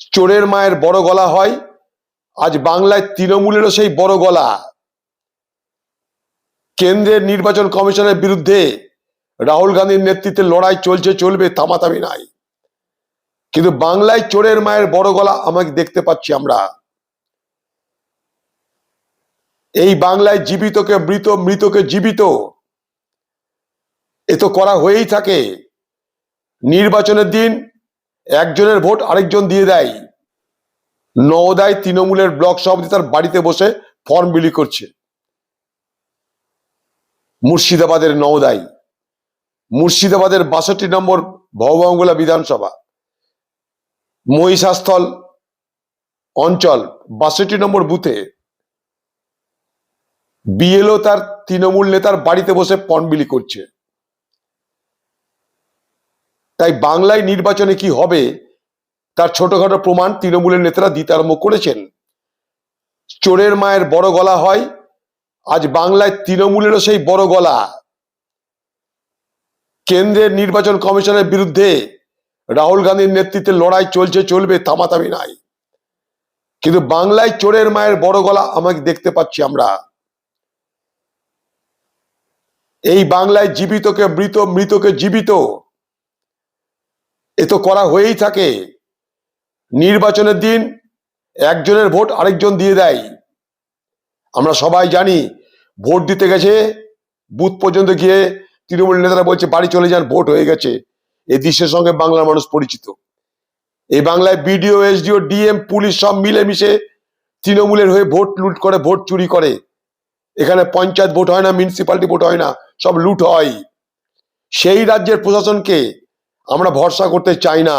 চোরের মায়ের বড় গলা হয়, আজ বাংলায় তৃণমূলেরও সেই বড় গলা। কেন্দ্রের নির্বাচন কমিশনের বিরুদ্ধে রাহুল গান্ধীর নেতৃত্বে লড়াই চলছে, চলবে থামাথামি নাই। কিন্তু বাংলায় চোরের মায়ের বড় গলা আমাকে দেখতে পাচ্ছি আমরা। এই বাংলায় জীবিতকে মৃত, মৃতকে জীবিত, এ তো করা হয়েই থাকে। নির্বাচনের দিন একজনের ভোট আরেকজন দিয়ে দেয়। নওদায় তৃণমূলের ব্লক সভাপতি তার বাড়িতে বসে ফর্ম বিলি করছে। মুর্শিদাবাদের নওদায়। মুর্শিদাবাদের বাষট্টি নম্বর ভববাঙ্গুলা বিধানসভা। মহিষাস্থল অঞ্চল বাষট্টি নম্বর বুথে। বিএলও তার তৃণমূল নেতার বাড়িতে বসে ফর্ম বিলি করছে। তাই বাংলায় নির্বাচনে কি হবে, তার ছোটখাটো প্রমাণ তৃণমূলের নেতারা দিতে আরম্ভ করেছেন। চোরের মায়ের বড় গলা হয়, আজ বাংলায় তৃণমূলেরও সেই বড় গলা। কেন্দ্রের নির্বাচন কমিশনের বিরুদ্ধে রাহুল গান্ধীর নেতৃত্বে লড়াই চলছে, চলবে থামাথামি নাই। কিন্তু বাংলায় চোরের মায়ের বড় গলা আমাকে দেখতে পাচ্ছি আমরা। এই বাংলায় জীবিতকে মৃত, মৃতকে জীবিত এ তো করা হয়েই থাকে। নির্বাচনের দিন একজনের ভোট আরেকজন দিয়ে দেয়। আমরা সবাই জানি, ভোট দিতে গেছে, বুথ পর্যন্ত গিয়ে তৃণমূল নেতারা বলছে, বাড়ি চলে যান, ভোট হয়ে গেছে। এই দৃশ্যের সঙ্গে বাংলার মানুষ পরিচিত। এই বাংলায় বিডিও, এসডিও, ডিএম, পুলিশ সব মিলেমিশে তৃণমূলের হয়ে ভোট লুট করে, ভোট চুরি করে। এখানে পঞ্চায়েত ভোট হয় না মিউনিসিপালিটি ভোট হয় না, সব লুট হয়। সেই রাজ্যের প্রশাসনকে আমরা ভরসা করতে চাই না।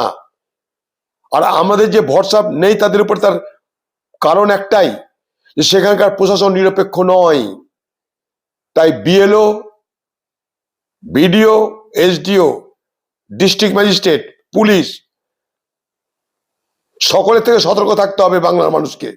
আর আমাদের যে ভরসা নেই তাদের উপর তার কারণ একটাই, যে সেখানকার প্রশাসন নিরপেক্ষ নয়। তাই BLO, BDO, SDO, district magistrate, police, সকলের থেকে সতর্ক থাকতে হবে বাংলার মানুষকে।